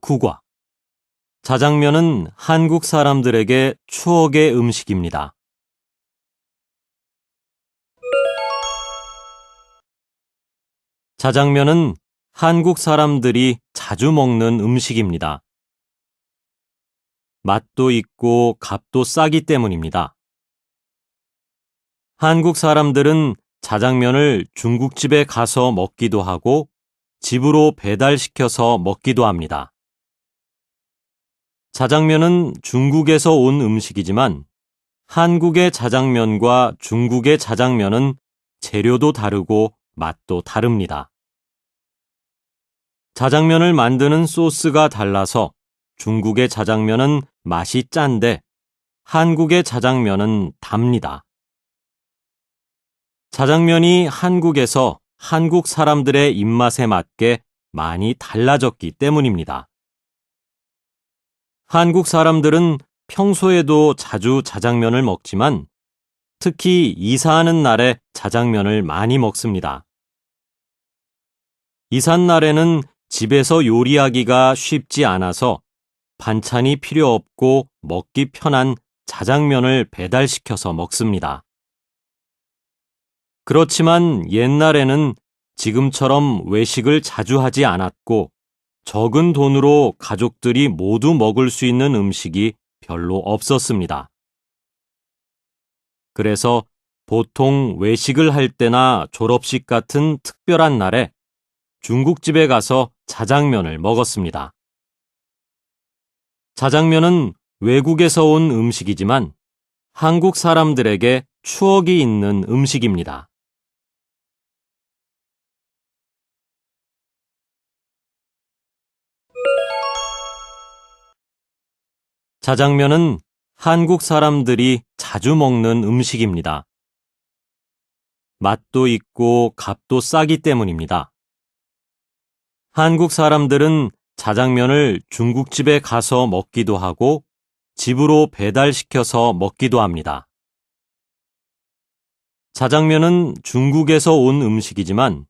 국화. 자장면은 한국 사람들에게 추억의 음식입니다. 자장면은 한국 사람들이 자주 먹는 음식입니다. 맛도 있고 값도 싸기 때문입니다. 한국 사람들은 자장면을 중국집에 가서 먹기도 하고 집으로 배달시켜서 먹기도 합니다. 자장면은 중국에서 온 음식이지만 한국의 자장면과 중국의 자장면은 재료도 다르고 맛도 다릅니다. 자장면을 만드는 소스가 달라서 중국의 자장면은 맛이 짠데 한국의 자장면은 답니다. 자장면이 한국에서 한국 사람들의 입맛에 맞게 많이 달라졌기 때문입니다. 한국 사람들은 평소에도 자주 자장면을 먹지만 특히 이사하는 날에 자장면을 많이 먹습니다. 이삿 날에는 집에서 요리하기가 쉽지 않아서 반찬이 필요 없고 먹기 편한 자장면을 배달시켜서 먹습니다. 그렇지만 옛날에는 지금처럼 외식을 자주 하지 않았고 적은 돈으로 가족들이 모두 먹을 수 있는 음식이 별로 없었습니다. 그래서 보통 외식을 할 때나 졸업식 같은 특별한 날에 중국집에 가서 자장면을 먹었습니다. 자장면은 외국에서 온 음식이지만 한국 사람들에게 추억이 있는 음식입니다. 자장면은 한국 사람들이 자주 먹는 음식입니다. 맛도 있고 값도 싸기 때문입니다. 한국 사람들은 자장면을 중국집에 가서 먹기도 하고 집으로 배달시켜서 먹기도 합니다. 자장면은 중국에서 온 음식이지만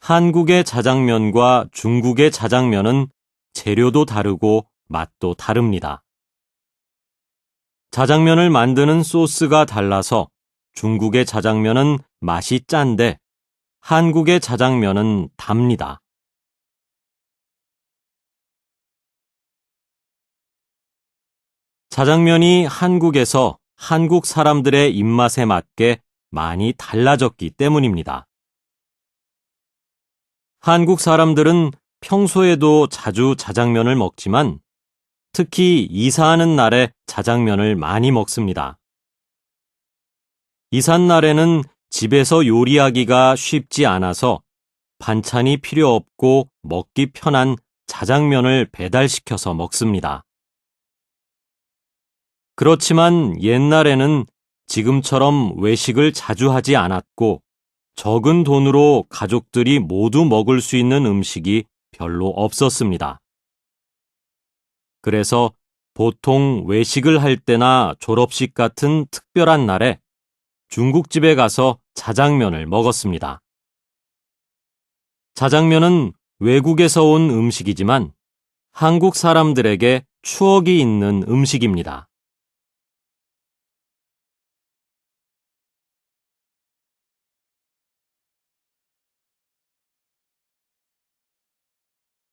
한국의 자장면과 중국의 자장면은 재료도 다르고 맛도 다릅니다. 자장면을 만드는 소스가 달라서 중국의 자장면은 맛이 짠데 한국의 자장면은 답니다. 자장면이 한국에서 한국 사람들의 입맛에 맞게 많이 달라졌기 때문입니다. 한국 사람들은 평소에도 자주 자장면을 먹지만 특히 이사하는 날에 자장면을 많이 먹습니다. 이삿날에는 집에서 요리하기가 쉽지 않아서 반찬이 필요 없고 먹기 편한 자장면을 배달시켜서 먹습니다. 그렇지만 옛날에는 지금처럼 외식을 자주 하지 않았고 적은 돈으로 가족들이 모두 먹을 수 있는 음식이 별로 없었습니다. 그래서 보통 외식을 할 때나 졸업식 같은 특별한 날에 중국집에 가서 자장면을 먹었습니다. 자장면은 외국에서 온 음식이지만 한국 사람들에게 추억이 있는 음식입니다.